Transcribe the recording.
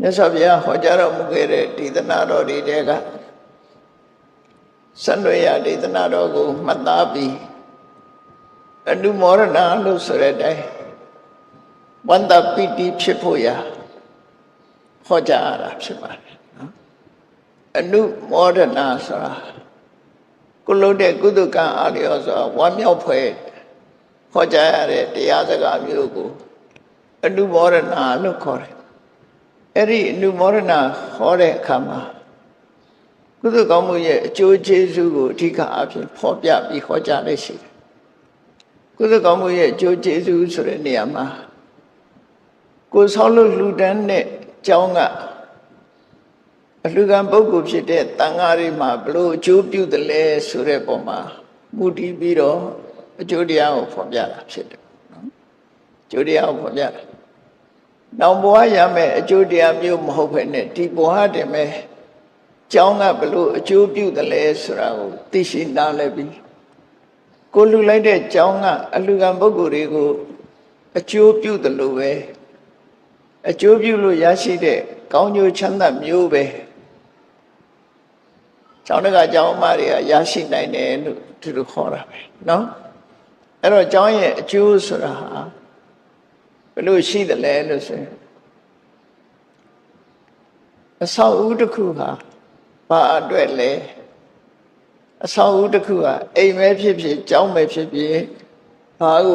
မြတ်စွာဘုရားဟောကြားတော်မူခဲ့တဲ့ဒေသနာတော်တွေတဲကစံရွေရဒေသနာတော်ကိုမှတ်သားပြီးအနုမောရဏလို့ဆိုတဲ့အတိုင်းဝန္တပိတိဖြစ်ဖို့ရာဟောကြားရတာဖြစ်ပါတယ်နော်အနုမောရဏဆိုတာကုလို့တဲ့ကုသကံအားလျော်စွာဝမ်းမြောက်ဖွယ်ဟောကြားရတဲ့တရားစကားမျိုးကိုအနုမောရဏလို့ခေါ်တယ် အဲ့ဒီအနုမောရဏဟောတဲ့အခါမှာကုသကောင်းမှုရဲ့အကျိုးကျေးဇူးကိုအဓိကအဖြစ်ဖော်ပြပြီးဟောကြားလက်ရှိတယ်ကုသကောင်းမှုရဲ့အကျိုးကျေးဇူးဆိုတဲ့နေရာမှာကိုယ်ဆောက်လို့လှူဒန်းတဲ့ကျောင်းကအလှူခံပုဂ္ဂိုလ်ဖြစ်တဲ့တန်ဃာတွေမှာဘလို့အကျိုးပြုတယ်လဲဆိုတဲ့ပုံမှာမူတည်ပြီးတော့အကျိုးတရားကိုဖော်ပြတာဖြစ်တယ်နော်အကျိုးတရားကိုဖော်ပြတာ နောင်ဘဝရမယ်အကျိုးတရားမျိုးမဟုတ်ဘဲနဲ့ဒီဘဝတည်းမဲ့ကျောင်းကဘလို့အကျိုးပြုတယ်လဲဆိုတာကိုသိရှိနားလည်ပြီးကိုလူလိုက်တဲ့ကျောင်းကအလှူခံပုဂ္ဂိုလ်တွေကိုအကျိုးပြုတယ်လို့ပဲအကျိုးပြုလို့ရရှိတဲ့ကောင်းကျိုးချမ်းသာမျိုးပဲကျောင်းတကကျောင်းအမတွေကရရှိနိုင်တယ်လို့သူတို့ခေါ်တာပဲเนาะအဲ့တော့ကျောင်းရဲ့အကျိုးဆိုတာဟာ ဘယ်လိုရှိသလဲလို့ဆိုရင်အဆောက်အဦတစ်ခုဟာဘာအတွက်လဲအဆောက်အဦတစ်ခုဟာအိမ်ပဲဖြစ်ဖြစ်ကျောင်းပဲဖြစ်ဖြစ်ဘာကို